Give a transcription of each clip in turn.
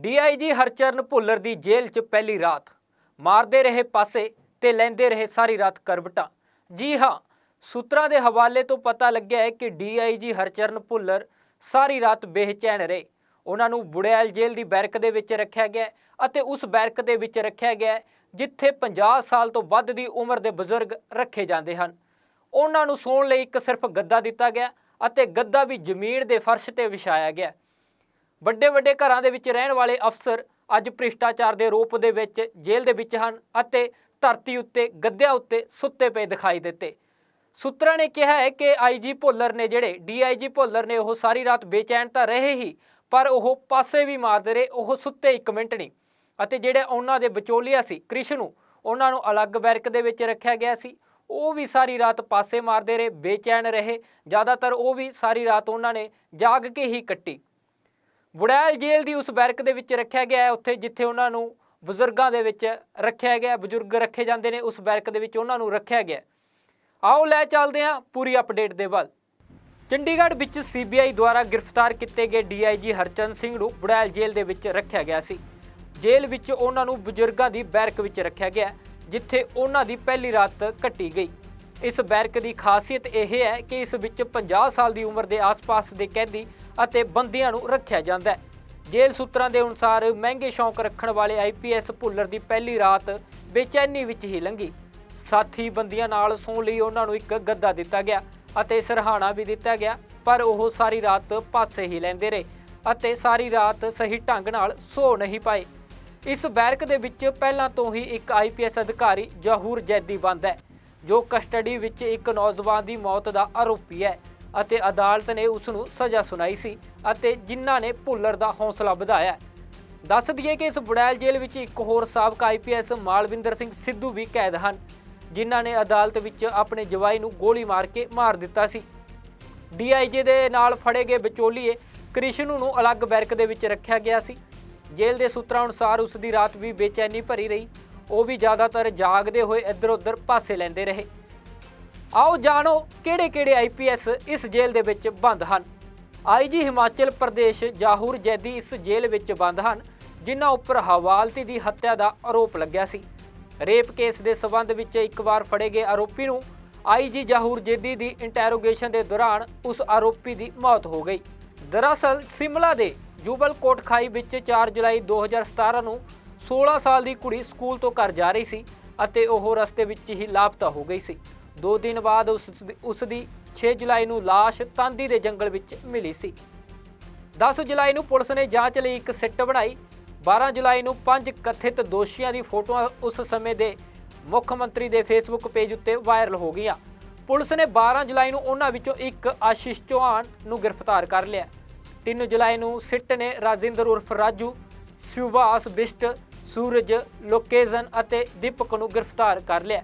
DIG Harcharan Bhullar ਦੀ ਜੇਲ੍ਹ 'ਚ ਪਹਿਲੀ ਰਾਤ। ਮਾਰਦੇ ਰਹੇ ਪਾਸੇ ਤੇ ਲੈਂਦੇ ਰਹੇ ਸਾਰੀ ਰਾਤ ਕਰਵਟਾਂ। ਜੀ ਹਾਂ, ਸੂਤਰਾਂ ਦੇ ਹਵਾਲੇ ਤੋਂ ਪਤਾ ਲੱਗਿਆ ਹੈ ਕਿ ਡੀਆਈਜੀ ਹਰਚਰਨ ਭੁੱਲਰ ਸਾਰੀ ਰਾਤ ਬੇਚੈਨ ਰਹੇ। ਉਹਨਾਂ ਨੂੰ ਬੁੜਿਆਲ ਜੇਲ੍ਹ ਦੀ ਬੈਰਕ ਦੇ ਵਿੱਚ ਰੱਖਿਆ ਗਿਆ ਅਤੇ ਉਸ ਬੈਰਕ ਦੇ ਵਿੱਚ ਰੱਖਿਆ ਗਿਆ ਜਿੱਥੇ 50 ਸਾਲ ਤੋਂ ਵੱਧ ਦੀ ਉਮਰ ਦੇ ਬਜ਼ੁਰਗ ਰੱਖੇ ਜਾਂਦੇ ਹਨ। ਉਹਨਾਂ ਨੂੰ ਸੌਣ ਲਈ ਇੱਕ ਸਿਰਫ ਗੱਦਾ ਦਿੱਤਾ ਗਿਆ ਅਤੇ ਗੱਦਾ ਵੀ ਜ਼ਮੀਨ ਦੇ ਫਰਸ਼ ਤੇ ਵਿਛਾਇਆ ਗਿਆ। ਵੱਡੇ ਵੱਡੇ ਘਰਾਂ ਦੇ ਵਿੱਚ ਰਹਿਣ ਵਾਲੇ ਅਫਸਰ ਅੱਜ ਭ੍ਰਿਸ਼ਟਾਚਾਰ ਦੇ ਰੂਪ ਦੇ ਵਿੱਚ ਜੇਲ੍ਹ ਦੇ ਵਿੱਚ ਹਨ ਅਤੇ ਧਰਤੀ ਉੱਤੇ, ਗੱਦਿਆਂ ਉੱਤੇ ਸੁੱਤੇ ਪਏ ਦਿਖਾਈ ਦਿੱਤੇ। ਸੂਤਰਾਂ ਨੇ ਕਿਹਾ ਹੈ ਕਿ ਆਈਜੀ ਭੁੱਲਰ ਨੇ ਜਿਹੜੇ ਡੀਆਈਜੀ ਭੁੱਲਰ ਨੇ ਉਹ ਸਾਰੀ ਰਾਤ ਬੇਚੈਨ ਤਾਂ ਰਹੇ ਹੀ, ਪਰ ਉਹ ਪਾਸੇ ਵੀ ਮਾਰਦੇ ਰਹੇ, ਉਹ ਸੁੱਤੇ ਇੱਕ ਮਿੰਟ ਨਹੀਂ। ਅਤੇ ਜਿਹੜੇ ਉਹਨਾਂ ਦੇ ਵਿਚੋਲੀਆ ਸੀ, ਕ੍ਰਿਸ਼ਨ ਨੂੰ ਉਹਨਾਂ ਨੂੰ ਅਲੱਗ ਬੈਰਕ ਦੇ ਵਿੱਚ ਰੱਖਿਆ ਗਿਆ ਸੀ। ਉਹ ਵੀ ਸਾਰੀ ਰਾਤ ਪਾਸੇ ਮਾਰਦੇ ਰਹੇ, ਬੇਚੈਨ ਰਹੇ। ਜ਼ਿਆਦਾਤਰ ਉਹ ਵੀ ਸਾਰੀ ਰਾਤ ਉਹਨਾਂ ਨੇ ਜਾਗ ਕੇ ਹੀ ਕੱਟੀ। ਬੁੜੈਲ ਜੇਲ੍ਹ ਦੀ ਉਸ ਬੈਰਕ ਦੇ ਵਿੱਚ ਰੱਖਿਆ ਗਿਆ ਹੈ, ਉੱਥੇ ਜਿੱਥੇ ਉਹਨਾਂ ਨੂੰ ਬਜ਼ੁਰਗਾਂ ਦੇ ਵਿੱਚ ਰੱਖਿਆ ਗਿਆ ਬਜ਼ੁਰਗ ਰੱਖੇ ਜਾਂਦੇ ਨੇ, ਉਸ ਬੈਰਕ ਦੇ ਵਿੱਚ ਉਹਨਾਂ ਨੂੰ ਰੱਖਿਆ ਗਿਆ ਆਓ ਲੈ ਚੱਲਦੇ ਹਾਂ ਪੂਰੀ ਅਪਡੇਟ ਦੇ ਵੱਲ। ਚੰਡੀਗੜ੍ਹ ਵਿੱਚ ਸੀਬੀਆਈ ਦੁਆਰਾ ਗ੍ਰਿਫਤਾਰ ਕੀਤੇ ਗਏ ਡੀਆਈਜੀ ਹਰਚੰਦ ਸਿੰਘ ਨੂੰ ਬੁੜੈਲ ਜੇਲ੍ਹ ਦੇ ਵਿੱਚ ਰੱਖਿਆ ਗਿਆ ਸੀ। ਜੇਲ੍ਹ ਵਿੱਚ ਉਹਨਾਂ ਨੂੰ ਬਜ਼ੁਰਗਾਂ ਦੀ ਬੈਰਕ ਵਿੱਚ ਰੱਖਿਆ ਗਿਆ, ਜਿੱਥੇ ਉਹਨਾਂ ਦੀ ਪਹਿਲੀ ਰਾਤ ਕੱਟੀ ਗਈ। ਇਸ ਬੈਰਕ ਦੀ ਖਾਸੀਅਤ ਇਹ ਹੈ ਕਿ ਇਸ ਵਿੱਚ 50 ਸਾਲ ਦੀ ਉਮਰ ਦੇ ਆਸ-ਪਾਸ ਦੇ ਕੈਦੀ ਅਤੇ ਬੰਦੀਆਂ ਨੂੰ ਰੱਖਿਆ ਜਾਂਦਾ ਹੈ। ਜੇਲ੍ਹ ਸੂਤਰਾਂ ਦੇ ਅਨੁਸਾਰ ਮਹਿੰਗੇ ਸ਼ੌਂਕ ਰੱਖਣ ਵਾਲੇ ਆਈਪੀਐਸ ਭੁੱਲਰ ਦੀ ਪਹਿਲੀ ਰਾਤ ਬੇਚੈਨੀ ਵਿੱਚ ਹੀ ਲੰਘੀ। ਸਾਥੀ ਬੰਦੀਆਂ ਨਾਲ ਸੌਣ ਲਈ ਉਹਨਾਂ ਨੂੰ ਇੱਕ ਗੱਦਾ ਦਿੱਤਾ ਗਿਆ ਅਤੇ ਸਰਹਾਣਾ ਵੀ ਦਿੱਤਾ ਗਿਆ, ਪਰ ਉਹ ਸਾਰੀ ਰਾਤ ਪਾਸੇ ਹੀ ਲੈਂਦੇ ਰਹੇ ਅਤੇ ਸਾਰੀ ਰਾਤ ਸਹੀ ਢੰਗ ਨਾਲ ਸੌ ਨਹੀਂ ਪਾਏ। ਇਸ ਬੈਰਕ ਦੇ ਵਿੱਚ ਪਹਿਲਾਂ ਤੋਂ ਹੀ ਇੱਕ ਆਈਪੀਐਸ ਅਧਿਕਾਰੀ ਜਹੂਰ ਜੈਦੀ ਬੰਦ ਹੈ, ਜੋ ਕਸਟਡੀ ਵਿੱਚ ਇੱਕ ਨੌਜਵਾਨ ਦੀ ਮੌਤ ਦਾ ਆਰੋਪੀ ਹੈ। ਅਤੇ ਅਦਾਲਤ ਨੇ ਉਸ ਨੂੰ ਸਜ਼ਾ ਸੁਣਾਈ ਸੀ ਅਤੇ ਜਿਨ੍ਹਾਂ ਨੇ ਭੁੱਲਰ ਦਾ ਹੌਸਲਾ ਵਧਾਇਆ। ਹੈ। ਦੱਸ ਦਈਏ ਕਿ ਇਸ ਬੁੜੈਲ ਜੇਲ੍ਹ ਵਿੱਚ ਇੱਕ ਹੋਰ ਸਾਬਕਾ ਆਈਪੀਐਸ ਮਾਲਵਿੰਦਰ ਸਿੰਘ ਸਿੱਧੂ ਵੀ ਕੈਦ ਹਨ, ਜਿਨ੍ਹਾਂ ਨੇ ਅਦਾਲਤ ਵਿੱਚ ਆਪਣੇ ਜਵਾਈ ਨੂੰ ਗੋਲੀ ਮਾਰ ਕੇ ਮਾਰ ਦਿੱਤਾ ਸੀ। ਡੀਆਈਜੀ ਦੇ ਨਾਲ ਫੜੇ ਗਏ ਵਿਚੋਲੀਏ ਕ੍ਰਿਸ਼ਨੂ ਨੂੰ ਅਲੱਗ ਬੈਰਕ ਦੇ ਵਿੱਚ ਰੱਖਿਆ ਗਿਆ ਸੀ। ਜੇਲ੍ਹ ਦੇ ਸੂਤਰਾਂ ਅਨੁਸਾਰ ਉਸ ਦੀ ਰਾਤ ਵੀ ਬੇਚੈਨੀ ਭਰੀ ਰਹੀ, ਉਹ ਵੀ ਜ਼ਿਆਦਾਤਰ ਜਾਗਦੇ ਹੋਏ ਇੱਧਰ-ਉੱਧਰ ਪਾਸੇ ਲੈਂਦੇ ਰਹੇ। ਆਓ ਜਾਣੋ ਕਿਹੜੇ-ਕਿਹੜੇ ਆਈਪੀਐਸ ਇਸ ਜੇਲ੍ਹ ਦੇ ਵਿੱਚ ਬੰਦ ਹਨ। ਆਈਜੀ ਹਿਮਾਚਲ ਪ੍ਰਦੇਸ਼, ਜਾਹੂਰ, ਜੈਦੀ ਇਸ ਜੇਲ੍ਹ ਵਿੱਚ ਬੰਦ ਹਨ, ਜਿਨ੍ਹਾਂ ਉੱਪਰ ਹਵਾਲਤੀ ਦੀ ਹੱਤਿਆ ਦਾ ਆਰੋਪ ਲੱਗਿਆ ਸੀ। ਰੇਪ ਕੇਸ ਦੇ ਸਬੰਧ ਵਿੱਚ ਇੱਕ ਵਾਰ ਫੜੇ ਗਏ ਆਰੋਪੀ ਨੂੰ ਆਈਜੀ ਜਾਹੂਰ, ਜੈਦੀ ਦੀ ਇੰਟਰੋਗੇਸ਼ਨ ਦੇ ਦੌਰਾਨ ਉਸ ਆਰੋਪੀ ਦੀ ਮੌਤ ਹੋ ਗਈ। ਦਰਅਸਲ ਸਿਮਲਾ ਦੇ ਜੁਬਲ ਕੋਟਖਾਈ ਵਿੱਚ 4 ਜੁਲਾਈ 2017 ਨੂੰ 16 ਸਾਲ ਦੀ ਕੁੜੀ ਸਕੂਲ ਤੋਂ ਘਰ ਜਾ ਰਹੀ ਸੀ ਅਤੇ ਉਹ ਰਸਤੇ ਵਿੱਚ ਹੀ ਲਾਪਤਾ ਹੋ ਗਈ ਸੀ। ਦੋ ਦਿਨ ਬਾਅਦ ਉਸ ਦੀ- 6 ਜੁਲਾਈ ਨੂੰ ਲਾਸ਼ ਤਾਂਦੀ ਦੇ ਜੰਗਲ ਵਿੱਚ ਮਿਲੀ ਸੀ। 10 ਜੁਲਾਈ ਨੂੰ ਪੁਲਿਸ ਨੇ ਜਾਂਚ ਲਈ ਇੱਕ ਸਿੱਟ ਬਣਾਈ। 12 ਜੁਲਾਈ ਨੂੰ ਪੰਜ ਕਥਿਤ ਦੋਸ਼ੀਆਂ ਦੀ ਫੋਟੋਆਂ ਉਸ ਸਮੇਂ ਦੇ ਮੁੱਖ ਮੰਤਰੀ ਦੇ ਫੇਸਬੁੱਕ ਪੇਜ ਉੱਤੇ ਵਾਇਰਲ ਹੋ ਗਈਆਂ। ਪੁਲਿਸ ਨੇ 12 ਜੁਲਾਈ ਨੂੰ ਉਹਨਾਂ ਵਿੱਚੋਂ ਇੱਕ ਆਸ਼ੀਸ਼ ਚੌਹਾਨ ਨੂੰ ਗ੍ਰਿਫਤਾਰ ਕਰ ਲਿਆ। 3 ਜੁਲਾਈ ਨੂੰ ਸਿੱਟ ਨੇ ਰਾਜਿੰਦਰ ਉਰਫ ਰਾਜੂ, ਸੁਭਾਸ ਬਿਸ਼ਟ, ਸੂਰਜ, ਲੋਕੇਜ਼ਨ ਅਤੇ ਦੀਪਕ ਨੂੰ ਗ੍ਰਿਫਤਾਰ ਕਰ ਲਿਆ।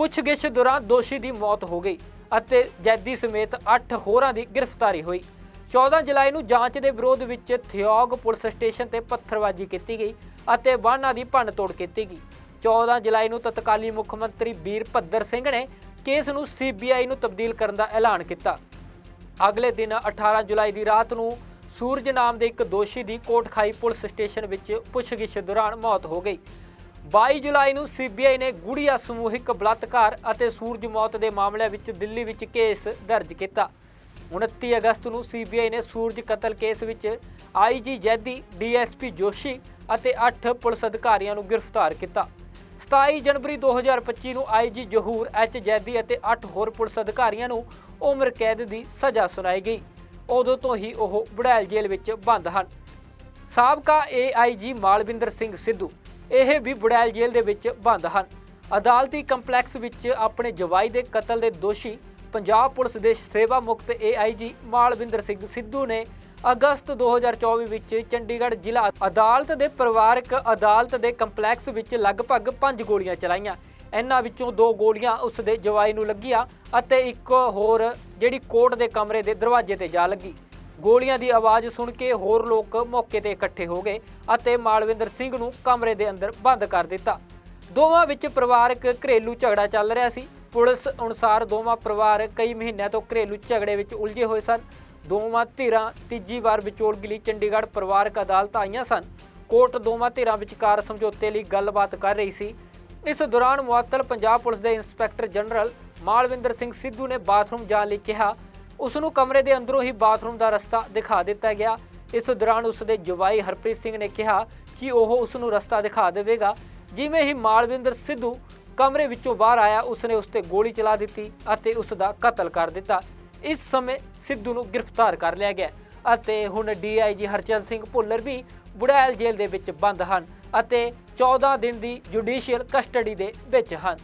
ਪੁੱਛਗਿੱਛ ਦੌਰਾਨ ਦੋਸ਼ੀ ਦੀ ਮੌਤ ਹੋ ਗਈ ਅਤੇ ਜੈਦੀ ਸਮੇਤ 8 ਹੋਰਾਂ ਦੀ ਗ੍ਰਿਫਤਾਰੀ ਹੋਈ। 14 ਜੁਲਾਈ ਨੂੰ ਜਾਂਚ ਦੇ ਵਿਰੋਧ ਵਿੱਚ ਥਿਓਗ ਪੁਲਿਸ ਸਟੇਸ਼ਨ ਤੇ ਪੱਥਰਬਾਜ਼ੀ ਕੀਤੀ ਗਈ ਅਤੇ ਵਾਹਨਾਂ ਦੀ ਭੰਨਤੋੜ ਕੀਤੀ ਗਈ। 14 ਜੁਲਾਈ ਨੂੰ ਤਤਕਾਲੀ ਮੁੱਖ ਮੰਤਰੀ ਵੀਰਭੱਦਰ ਸਿੰਘ ਨੇ ਕੇਸ ਨੂੰ ਸੀਬੀਆਈ ਨੂੰ ਤਬਦੀਲ ਕਰਨ ਦਾ ਐਲਾਨ ਕੀਤਾ। ਅਗਲੇ ਦਿਨ 18 ਜੁਲਾਈ ਦੀ ਰਾਤ ਨੂੰ ਸੂਰਜ ਨਾਮ ਦੇ ਇੱਕ ਦੋਸ਼ੀ ਦੀ ਕੋਟਖਾਈ ਪੁਲਿਸ ਸਟੇਸ਼ਨ ਵਿੱਚ ਪੁੱਛਗਿੱਛ ਦੌਰਾਨ ਮੌਤ ਹੋ ਗਈ। 22 ਜੁਲਾਈ ਨੂੰ ਸੀਬੀਆਈ ਨੇ ਗੁੜੀਆ ਸਮੂਹਿਕ ਬਲਾਤਕਾਰ ਅਤੇ ਸੂਰਜ ਮੌਤ ਦੇ ਮਾਮਲਿਆਂ ਵਿੱਚ ਦਿੱਲੀ ਵਿੱਚ ਕੇਸ ਦਰਜ ਕੀਤਾ। 29 ਅਗਸਤ ਨੂੰ ਸੀਬੀਆਈ ਨੇ ਸੂਰਜ ਕਤਲ ਕੇਸ ਵਿੱਚ ਆਈਜੀ ਜੈਦੀ ਡੀਐਸਪੀ ਜੋਸ਼ੀ ਅਤੇ 8 ਪੁਲਿਸ ਅਧਿਕਾਰੀਆਂ ਨੂੰ ਗ੍ਰਿਫਤਾਰ ਕੀਤਾ। 27 ਜਨਵਰੀ 2025 ਨੂੰ ਆਈਜੀ ਜਹੂਰ, ਐਚ ਜੈਦੀ ਅਤੇ 8 ਹੋਰ ਪੁਲਿਸ ਅਧਿਕਾਰੀਆਂ ਨੂੰ ਉਮਰ ਕੈਦ ਦੀ ਸਜ਼ਾ ਸੁਣਾਈ ਗਈ। ਉਦੋਂ ਤੋਂ ਹੀ ਉਹ ਬੜੈਲ ਜੇਲ੍ਹ ਵਿੱਚ ਬੰਦ ਹਨ। ਸਾਬਕਾ ਏਆਈਜੀ ਮਾਲਵਿੰਦਰ ਸਿੰਘ ਸਿੱਧੂ ਇਹ ਵੀ ਬੁੜੈਲ ਜੇਲ੍ਹ ਦੇ ਵਿੱਚ ਬੰਦ ਹਨ। ਅਦਾਲਤੀ ਕੰਪਲੈਕਸ ਵਿੱਚ ਆਪਣੇ ਜਵਾਈ ਦੇ ਕਤਲ ਦੇ ਦੋਸ਼ੀ ਪੰਜਾਬ ਪੁਲਿਸ ਦੇ ਸੇਵਾ ਮੁਕਤ ਏਆਈਜੀ ਮਾਲਵਿੰਦਰ ਸਿੰਘ ਸਿੱਧੂ ਨੇ ਅਗਸਤ 2024 ਵਿੱਚ ਚੰਡੀਗੜ੍ਹ ਜ਼ਿਲ੍ਹਾ ਅਦਾਲਤ ਦੇ ਪਰਿਵਾਰਕ ਅਦਾਲਤ ਦੇ ਕੰਪਲੈਕਸ ਵਿੱਚ ਲਗਭਗ 5 ਗੋਲੀਆਂ ਚਲਾਈਆਂ। ਇਹਨਾਂ ਵਿੱਚੋਂ ਦੋ ਗੋਲੀਆਂ ਉਸ ਦੇ ਜਵਾਈ ਨੂੰ ਲੱਗੀਆਂ ਅਤੇ ਇੱਕ ਹੋਰ ਜਿਹੜੀ ਕੋਰਟ ਦੇ ਕਮਰੇ ਦੇ ਦਰਵਾਜ਼ੇ ਤੇ ਜਾ ਲੱਗੀ। ਗੋਲੀਆਂ ਦੀ ਆਵਾਜ਼ ਸੁਣ ਕੇ ਹੋਰ ਲੋਕ ਮੌਕੇ ਤੇ ਇਕੱਠੇ ਹੋ ਗਏ ਅਤੇ ਮਾਲਵਿੰਦਰ ਸਿੰਘ ਨੂੰ ਕਮਰੇ ਦੇ ਅੰਦਰ ਬੰਦ ਕਰ ਦਿੱਤਾ। ਦੋਵਾਂ ਵਿੱਚ ਪਰਿਵਾਰਕ ਘਰੇਲੂ ਝਗੜਾ ਚੱਲ ਰਿਹਾ ਸੀ। ਪੁਲਿਸ ਅਨੁਸਾਰ ਦੋਵਾਂ ਪਰਿਵਾਰ ਕਈ ਮਹੀਨਿਆਂ ਤੋਂ ਘਰੇਲੂ ਝਗੜੇ ਵਿੱਚ ਉਲਝੇ ਹੋਏ ਸਨ। ਦੋਵਾਂ ਧਿਰਾਂ ਤੀਜੀ ਵਾਰ ਵਿਚੋਲਗੀ ਲਈ ਚੰਡੀਗੜ੍ਹ ਪਰਿਵਾਰਕ ਅਦਾਲਤ ਆਈਆਂ ਸਨ। ਕੋਰਟ ਦੋਵਾਂ ਧਿਰਾਂ ਵਿਚਕਾਰ ਸਮਝੌਤੇ ਲਈ ਗੱਲਬਾਤ ਕਰ ਰਹੀ ਸੀ। ਇਸ ਦੌਰਾਨ ਮੁਅੱਤਲ ਪੰਜਾਬ ਪੁਲਿਸ ਦੇ ਇੰਸਪੈਕਟਰ ਜਨਰਲ ਮਾਲਵਿੰਦਰ ਸਿੰਘ ਸਿੱਧੂ ਨੇ ਬਾਥਰੂਮ ਜਾਣ ਲਈ ਕਿਹਾ ਉਸ ਨੂੰ ਕਮਰੇ ਦੇ ਅੰਦਰੋਂ ਹੀ ਬਾਥਰੂਮ ਦਾ ਰਸਤਾ ਦਿਖਾ ਦਿੱਤਾ ਗਿਆ। ਇਸ ਦੌਰਾਨ ਉਸ ਦੇ ਜਵਾਈ ਹਰਪ੍ਰੀਤ ਸਿੰਘ ਨੇ ਕਿਹਾ ਕਿ ਉਹ ਉਸ ਨੂੰ ਰਸਤਾ ਦਿਖਾ ਦੇਵੇਗਾ। ਜਿਵੇਂ ਹੀ ਮਾਲਵਿੰਦਰ ਸਿੱਧੂ ਕਮਰੇ ਵਿੱਚੋਂ ਬਾਹਰ ਆਇਆ, ਉਸਨੇ ਉਸ ਤੇ ਗੋਲੀ ਚਲਾ ਦਿੱਤੀ ਅਤੇ ਉਸ ਦਾ ਕਤਲ ਕਰ ਦਿੱਤਾ। ਇਸ ਸਮੇਂ ਸਿੱਧੂ ਨੂੰ ਗ੍ਰਿਫਤਾਰ ਕਰ ਲਿਆ ਗਿਆ ਅਤੇ ਹੁਣ ਡੀਆਈਜੀ ਹਰਚੰਦ ਸਿੰਘ ਭੁੱਲਰ ਵੀ ਬੁੜੈਲ ਜੇਲ੍ਹ ਦੇ ਵਿੱਚ ਬੰਦ ਹਨ ਅਤੇ 14 ਦਿਨ ਦੀ ਜੁਡੀਸ਼ੀਅਲ ਕਸਟਡੀ ਦੇ ਵਿੱਚ ਹਨ।